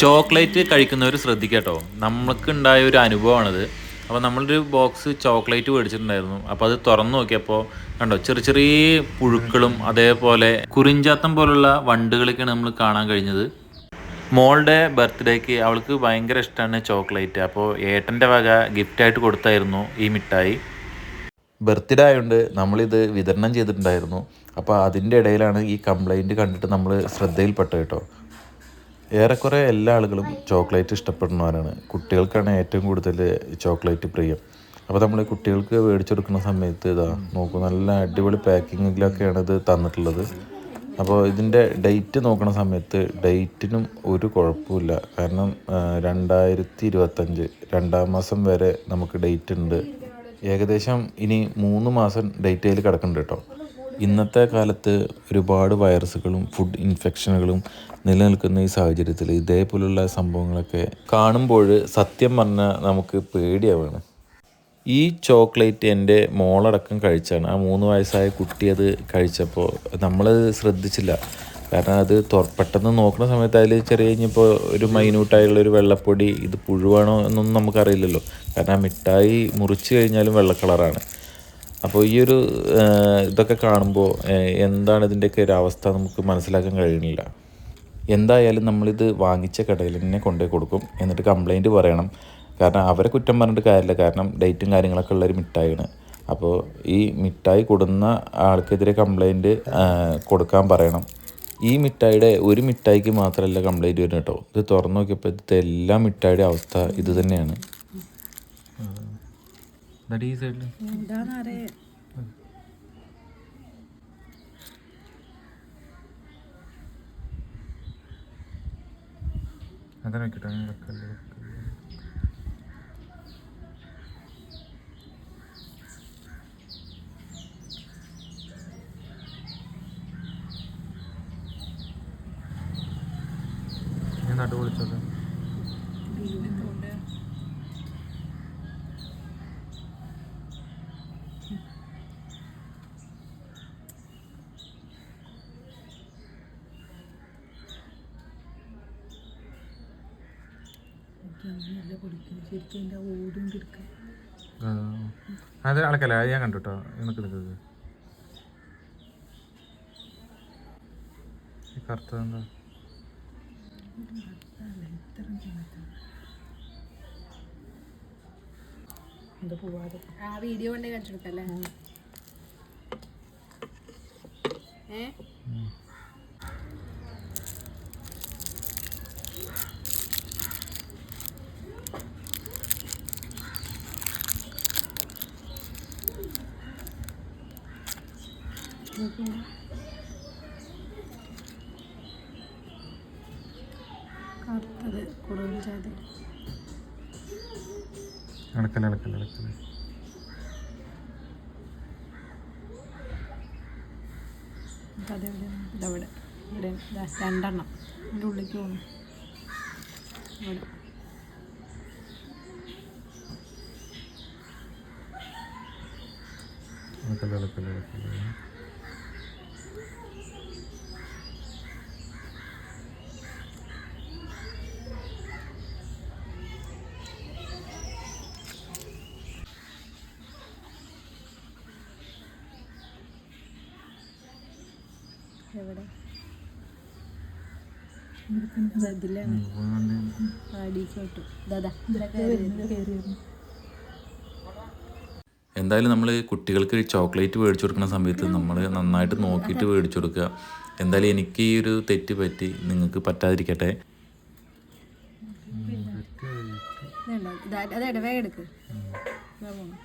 Chocolate കഴിക്കുന്നവർ ശ്രദ്ധിക്കട്ടോ. നമുക്ക് ഉണ്ടായ ഒരു അനുഭവമാണിത്. അപ്പോൾ നമ്മളൊരു ബോക്സ് ചോക്ലേറ്റ് മേടിച്ചിട്ടുണ്ടായിരുന്നു. അപ്പോൾ അത് തുറന്നു നോക്കിയപ്പോൾ കണ്ടോ ചെറിയ ചെറിയ പുഴുക്കളും അതേപോലെ കുറിഞ്ചാത്തം പോലുള്ള വണ്ടുകളൊക്കെയാണ് നമ്മൾ കാണാൻ കഴിഞ്ഞത്. മോളുടെ ബർത്ത്ഡേക്ക് അവൾക്ക് ഭയങ്കര ഇഷ്ടമാണ് ചോക്ലേറ്റ്. അപ്പോൾ ഏട്ടന്റെ വക ഗിഫ്റ്റായിട്ട് കൊടുത്തായിരുന്നു ഈ മിഠായി. ബർത്ത്ഡേ ആയതുകൊണ്ട് നമ്മളിത് വിതരണം ചെയ്തിട്ടുണ്ടായിരുന്നു. അപ്പോൾ അതിന്റെ ഇടയിലാണ് ഈ കംപ്ലൈന്റ് കണ്ടിട്ട് നമ്മൾ ശ്രദ്ധയിൽപ്പെട്ടു കേട്ടോ. ഏറെക്കുറെ എല്ലാ ആളുകളും ചോക്ലേറ്റ് ഇഷ്ടപ്പെടുന്നവരാണ്. കുട്ടികൾക്കാണ് ഏറ്റവും കൂടുതൽ ചോക്ലേറ്റ് പ്രിയം. അപ്പോൾ നമ്മൾ കുട്ടികൾക്ക് മേടിച്ചു കൊടുക്കുന്ന സമയത്ത് ഇതാ നോക്കൂ നല്ല അടിപൊളി പാക്കിങ്ങിലൊക്കെയാണ് ഇത് തന്നിട്ടുള്ളത്. അപ്പോൾ ഇതിന്റെ ഡേറ്റ് നോക്കുന്ന സമയത്ത് ഡേറ്റിനും ഒരു കുഴപ്പമില്ല കാരണം രണ്ടായിരത്തി ഇരുപത്തഞ്ച് രണ്ടാം മാസം വരെ നമുക്ക് ഡേറ്റ് ഉണ്ട്. ഏകദേശം ഇനി മൂന്ന് മാസം ഡേറ്റ് അതിൽ കിടക്കുന്നുണ്ട് കേട്ടോ. ഇന്നത്തെ കാലത്ത് ഒരുപാട് വൈറസുകളും ഫുഡ് ഇൻഫെക്ഷനുകളും നിലനിൽക്കുന്ന ഈ സാഹചര്യത്തിൽ ഇതേപോലുള്ള സംഭവങ്ങളൊക്കെ കാണുമ്പോൾ സത്യം പറഞ്ഞാൽ നമുക്ക് പേടിയാവാണ്. ഈ ചോക്ലേറ്റ് എന്റെ മോളടക്കം കഴിച്ചാണ്. ആ മൂന്ന് വയസ്സായ കുട്ടി അത് കഴിച്ചപ്പോൾ നമ്മൾ ശ്രദ്ധിച്ചില്ല. കാരണം അത് പെട്ടെന്ന് നോക്കുന്ന സമയത്ത് അതിൽ ചെറിയ കഴിഞ്ഞപ്പോൾ ഒരു മൈന്യൂട്ടായുള്ള ഒരു വെള്ളപ്പൊടി ഇത് പുഴുവാണോ എന്നൊന്നും നമുക്കറിയില്ലല്ലോ. കാരണം ആ മിഠായി മുറിച്ച് കഴിഞ്ഞാലും വെള്ള കളറാണ്. അപ്പോൾ ഈ ഒരു ഇതൊക്കെ കാണുമ്പോൾ എന്താണ് ഇതിന്റെയൊക്കെ ഒരു അവസ്ഥ നമുക്ക് മനസ്സിലാക്കാൻ കഴിയുന്നില്ല. എന്തായാലും നമ്മളിത് വാങ്ങിച്ച കടയിൽ തന്നെ കൊണ്ടുപോയി കൊടുക്കും എന്നിട്ട് കംപ്ലൈന്റ് പറയണം. കാരണം അവരെ കുറ്റം പറഞ്ഞിട്ട് കാര്യമില്ല. കാരണം ഡേറ്റും കാര്യങ്ങളൊക്കെ ഉള്ളൊരു മിഠായിയാണ്. അപ്പോൾ ഈ മിഠായി കൊടുന്ന ആൾക്കെതിരെ കംപ്ലൈന്റ് കൊടുക്കാൻ പറയണം. ഈ മിഠായിയുടെ ഒരു മിഠായിക്ക് മാത്രമല്ല കംപ്ലൈന്റ് വരുന്നത് കേട്ടോ. ഇത് തുറന്നു നോക്കിയപ്പോൾ എല്ലാ മിഠായിയുടെ അവസ്ഥ ഇത് തന്നെയാണ്. ഈ സൈഡിൽ എന്താന്നറിയ. അങ്ങനെ വെക്കട്ടെ അങ്ങനെ ഞാൻ നടു ശരിക്കും എന്റെ ഓടും കിടക്കുക അത് അളക്കല്ല? അത് ഞാൻ കണ്ടു കേട്ടോ നിനക്ക് നിൽക്കുന്നത് ഈ കറുത്തത് എന്താ? ആ വീഡിയോ കൊണ്ട് കാണിച്ചു കൊടുക്കല്ലേ ഏ? കറുത്തത് കൂടുതൽ ചെയ്ത് അളക്കല്ല അളക്കല്ല അളക്കല്ല അതെവിടെ ഇതവിടെ ഇവിടെ രണ്ടെണ്ണം. അതിന്റെ ഉള്ളിലേക്ക് പോകുന്നു. ഇവിടെ. അളക്കല്ല അളക്കല്ല അളക്കല്ല എവിടെ? ഇതിലാണ്. അടിക്കോട്ടു ദാദാ എന്തായാലും നമ്മൾ കുട്ടികൾക്ക് ചോക്ലേറ്റ് മേടിച്ചു കൊടുക്കുന്ന സമയത്ത് നമ്മൾ നന്നായിട്ട് നോക്കിയിട്ട് മേടിച്ചു കൊടുക്കുക. എന്തായാലും എനിക്ക് ഈ ഒരു തെറ്റ് പറ്റി നിങ്ങൾക്ക് പറ്റാതിരിക്കട്ടെ. അതെ വേഗം എടുക്ക്. ഇതാ പോണു.